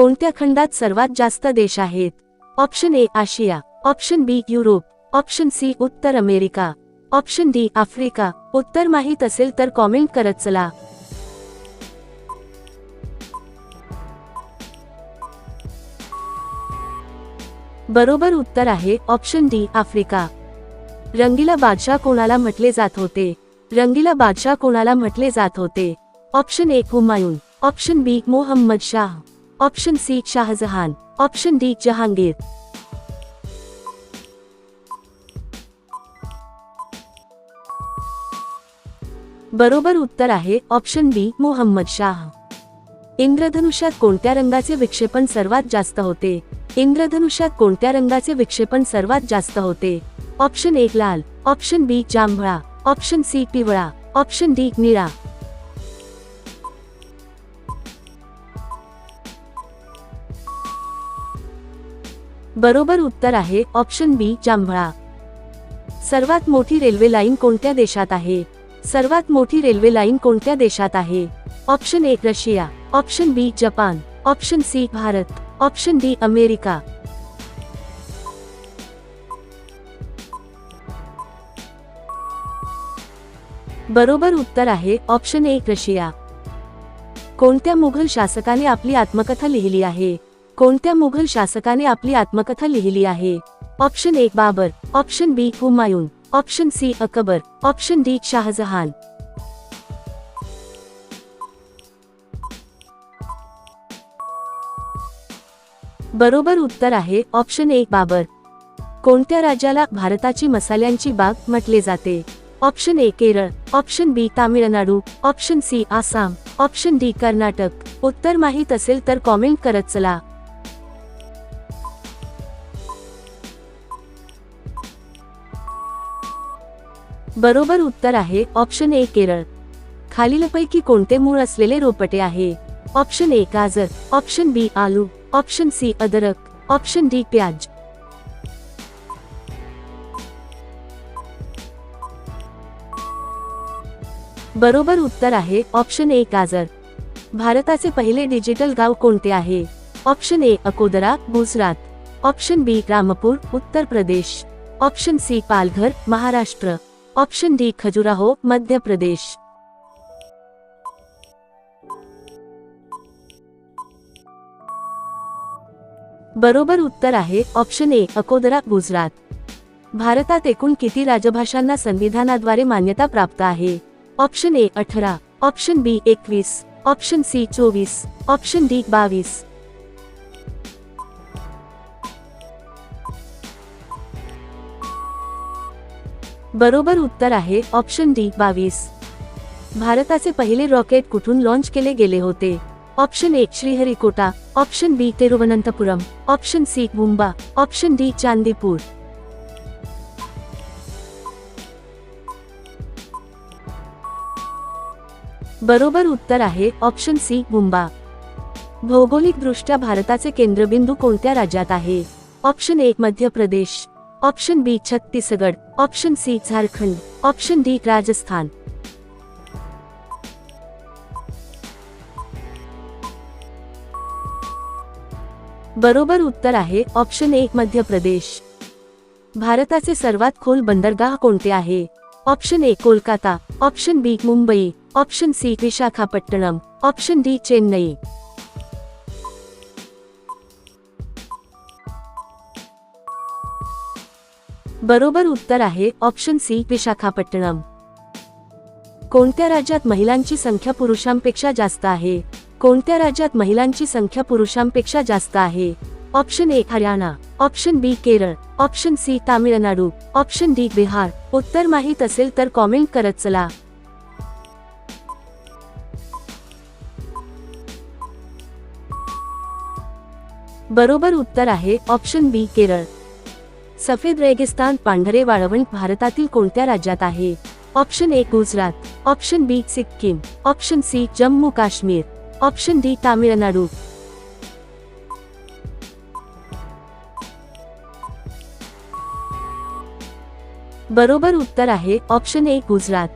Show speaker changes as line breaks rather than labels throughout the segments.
कोणत्या खंडात सर्वात जास्त देश आहेत? Option A Asia. Option B Europe. Option C Uttar America. Option D Africa. उत्तर माहीत असेल तर कॉमेंट करत चला. बरोबर उत्तर आहे ऑप्शन डी आफ्रिका. रंगीला बादशाह कोणाला म्हटले जात होते? रंगीला बादशाह कोणाला म्हटले जात होते? Option A Humayun. Option B Mohammed Shah. Option C Shahjahan option D Jahangir बरोबर उत्तर आहे ऑप्शन बी मोहम्मद शाह इंद्रधनुष्यात कोणत्या रंगाचे विक्षेपण सर्वात जास्त होते? इंद्रधनुष्यात कोणत्या रंगाचे विक्षेपण सर्वात जास्त होते? ऑप्शन एक लाल. ऑप्शन बी जांभळा. ऑप्शन सी पिवळा. ऑप्शन डी निळा. बरोबर उत्तर आहे ऑप्शन बी, जांभळा. सर्वात मोठी रेल्वे लाईन कोणत्या देशात आहे? सर्वात मोठी रेल्वे लाईन कोणत्या देशात आहे? ऑप्शन एक Russia. Option B, Japan. Option C, Bharat. Option D, America. बरोबर उत्तर आहे ऑप्शन एक रशिया. कोणत्या मुघल शासकाने आपली आत्मकथा लिहिली आहे? कोणत्या मुघल शासकाने आपली आत्मकथा लिहिली आहे? ऑप्शन एक Babar. Option B Humayun. Option C Akbar. Option D Shahjahan. बरोबर उत्तर आहे ऑप्शन एक बाबर. कोणत्या राज्याला भारताची मसाल्यांची बाग म्हटले जाते? Option A Kerala. Option B Tamil Nadu. Option C Assam. Option D Karnataka. उत्तर माहीत असेल तर कॉमेंट करत चला. बरोबर उत्तर आहे ऑप्शन ए केरळ. खालीलपैकी कोणते मूळ असलेले रोपटे आहे? ऑप्शन ए गाजर. ऑप्शन बी आलू. ऑप्शन सी अदरक. ऑप्शन डी प्याज. बरोबर उत्तर आहे ऑप्शन ए गाजर. भारताचे पहिले डिजिटल गाव कोणते आहे? Option A Akodara, Gujarat. Option B Rampur, Uttar Pradesh. Option C Palghar, Maharashtra. Option D Khajuraho, Madhya Pradesh. बरोबर उत्तर आहे, ऑप्शन ए, अकोदरा, गुजरात. भारतात एकूण किती राजभाषांना संविधानाद्वारे मान्यता प्राप्त आहे? ऑप्शन ए, अठरा. ऑप्शन बी, एकवीस. ऑप्शन सी, चोवीस. ऑप्शन डी, बावीस. बरोबर उत्तर आहे ऑप्शन डी बावीस. भारताचे पहिले रॉकेट कुठून लॉन्च केले गेले होते? ऑप्शन एक Sriharikota. Option B Thiruvananthapuram. Option C Mumbai. Option D Chandipur. बरोबर उत्तर आहे ऑप्शन सी मुंबा. भौगोलिकदृष्ट्या भारताचे केंद्रबिंदू कोणत्या राज्यात आहे? ऑप्शन एक Madhya Pradesh. Option B Chhattisgarh. Option C Jharkhand, option D Rajasthan. बरोबर उत्तर आहे ऑप्शन एक मध्य प्रदेश. भारताचे सर्वात खोल बंदरगाह कोणते आहे? Option A Kolkata, option B Mumbai, option C Visakhapatnam, option D Chennai. बरोबर उत्तर आहे ऑप्शन सी विशाखापट्टणम. कोणत्या राज्यात महिलांची संख्या पुरुषांपेक्षा जास्त आहे? कोणत्या राज्यात महिलांची संख्या पुरुषांपेक्षा जास्त आहे? Option A Haryana. Option B Kerala. Option C Tamil Nadu. Option D Bihar. उत्तर माहीत असेल तर कॉमेंट करत चला. बरोबर उत्तर आहे ऑप्शन बी केरळ. सफेद रेगिस्तान पांढरे वाळवंट भारतातील कोणत्या राज्यात आहे? Option A Gujarat. Option B Sikkim. Option C Jammu Kashmir. Option D Tamil Nadu. बरोबर उत्तर आहे ऑप्शन ए गुजरात.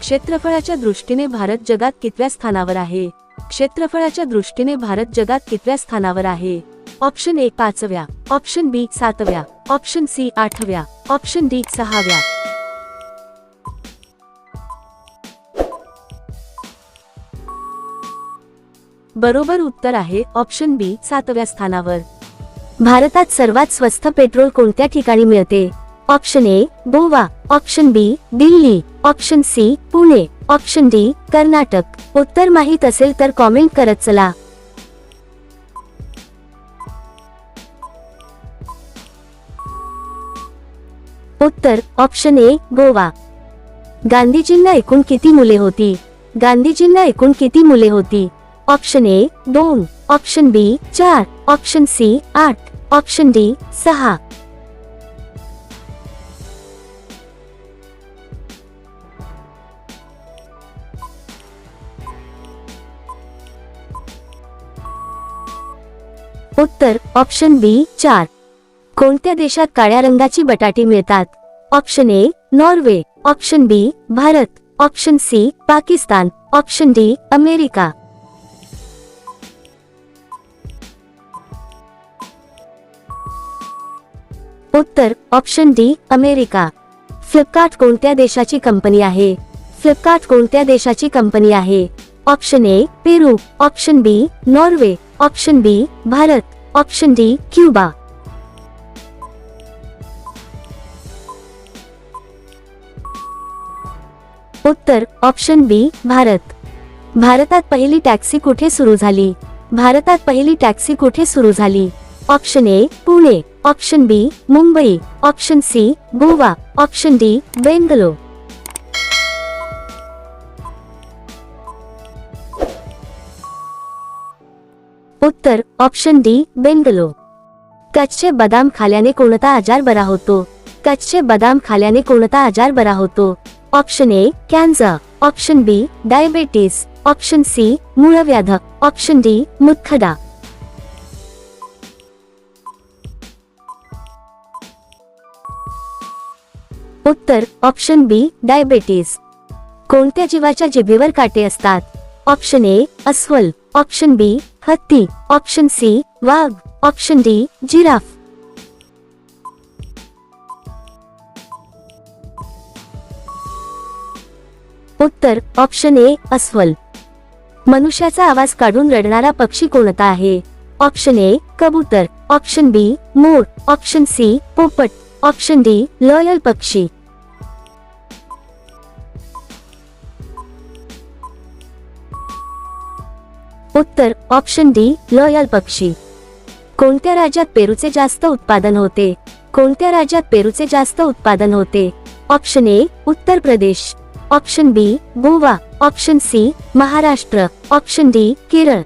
क्षेत्रफळाच्या दृष्टीने भारत जगात कितव्या स्थानावर आहे? क्षेत्रफळाच्या दृष्टीने भारत जगात कितव्या स्थानावर आहे? ऑप्शन ए पाचव्या ऑप्शन बी सातव्या ऑप्शन सी आठव्या ऑप्शन डी सहाव्या. बरोबर उत्तर आहे ऑप्शन बी सातव्या स्थानावर. भारतात सर्वात स्वस्त पेट्रोल कोणत्या ठिकाणी मिळते? Option A Goa option B Delhi option C Pune option D Karnataka. उत्तर माहीत असेल तर कॉमेंट करत चला. उत्तर ऑप्शन ए गोवा. गांधीजींना एकूण किती मुले होती? गांधीजींना एकूण किती मुले होती? ऑप्शन ए दोन. ऑप्शन बी चार. ऑप्शन सी आठ. ऑप्शन डी सहा. उत्तर ऑप्शन बी चार. कोणत्या देशात काळ्या रंगाची बटाटी मिळतात? Option A Norway. Option B Bharat. Option C Pakistan. Option D America. Uttar, option D America. Flipkart कोणत्या देशाची कंपनी आहे? फ्लिपकार्ट कोणत्या देशाची कंपनी आहे? Option A Peru. Option B Norway. Option B Bharat. Option D Cuba. Uttar option B Bharat. भारतात पहिली taxi कुठे सुरू झाली? भारतात पहिली टॅक्सी कुठे सुरू झाली? Option A Pune. Option B Mumbai. Option C Goa. Option D Bangalore. Uttar option D Bangalore. कच्चे बदाम खाल्याने कोणता आजार बरा होतो? कच्चे बदाम खाल्याने कोणता आजार बरा होतो? Option A cancer option B diabetes option C मूळव्याध ऑप्शन डी मुतखडा उत्तर ऑप्शन बी डायबेटीस कोणत्या जीवाच्या जिभेवर काटे असतात? ऑप्शन ए अस्वल. ऑप्शन बी हत्ती. Option C Wagh. Option D giraffe. Uttar option A अस्वल. मनुष्याचा आवाज काढून रडणारा पक्षी कोणता आहे? ऑप्शन ए कबूतर. ऑप्शन बी मोर. ऑप्शन सी पोपट. ऑप्शन डी लॉयल पक्षी. उत्तर ऑप्शन डी लॉयल पक्षी. कोणत्या राज्यात पेरूचे जास्त उत्पादन होते? कोणत्या राज्यात पेरूचे जास्त उत्पादन होते? Option A Uttar Pradesh. Option B Goa. Option C Maharashtra. Option D Kerala.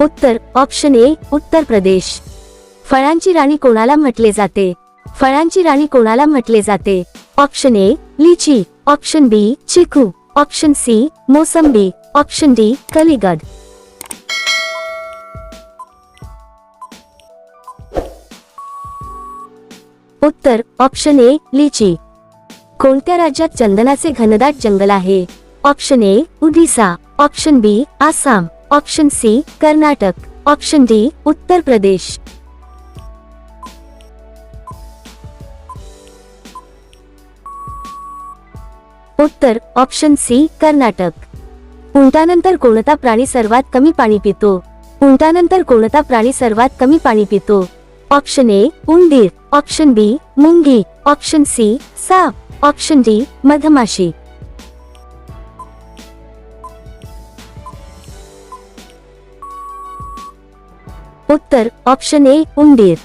Uttar option A Uttar Pradesh. फळांची राणी कोणाला म्हटले जाते? फळांची राणी कोणाला म्हटले जाते? ऑप्शन ए लिची. ऑप्शन बी चिकू ऑप्शन सी मोसंबी. ऑप्शन डी कलिगड. उत्तर ऑप्शन ए लिची. कोणत्या राज्यात चंदनाचे घनदाट जंगल आहे? Option A Orissa. Option B Assam. Option C Karnataka. Option D Uttar Pradesh. Uttar option C Karnataka. उंटानंतर कोणता प्राणी सर्वात कमी पाणी पितो? उंटानंतर कोणता प्राणी सर्वात कमी पाणी पितो? ऑप्शन ए उंदीर. ऑप्शन बी मुंगी ऑप्शन सी साप ऑप्शन डी मधमाशी उत्तर ऑप्शन ए उंदीर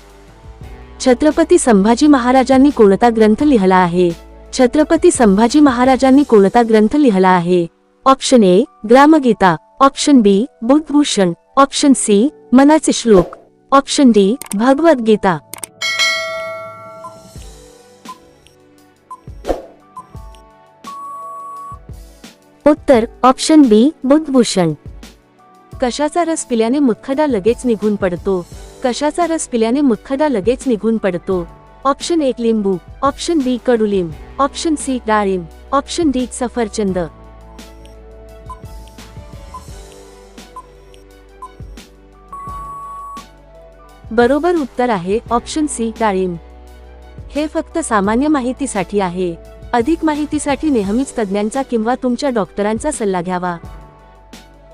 छत्रपती संभाजी महाराजांनी कोणता ग्रंथ लिहिला आहे? छत्रपती संभाजी महाराजांनी कोणता ग्रंथ लिहिला आहे? Option A Gramgeeta. Option B Buddhabhushan. Option C Manache Shlok. Option D Bhagavad Gita. Uttar option B Buddhabhushan कशाचा रस पिल्याने मुतखडा लगेच निघून पडतो? कशाचा रस पिल्याने मुतखडा लगेच निघून पडतो? ऑप्शन एक लिंबू. ऑप्शन बी कडुलिंब. ऑप्शन सी डाळिंब. ऑप्शन डी सफरचंद. बरोबर उत्तर आहे ऑप्शन सी डाळिंब. हे फक्त सामान्य माहितीसाठी आहे. अधिक माहितीसाठी नेहमीच तज्ज्ञांचा किंवा तुमच्या डॉक्टरांचा सल्ला घ्यावा.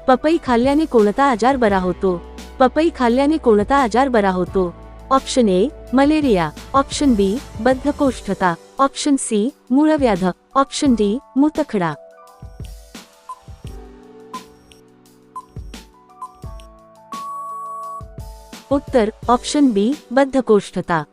पपई खाल्ल्याने कोणता आजार बरा होतो? पपई खाल्ल्याने कोणता आजार बरा होतो? Option A malaria. Option B बद्धकोष्ठता. Option C मूळव्याध. ऑप्शन डी मुतखडा. उत्तर ऑप्शन बी बद्धकोष्ठता.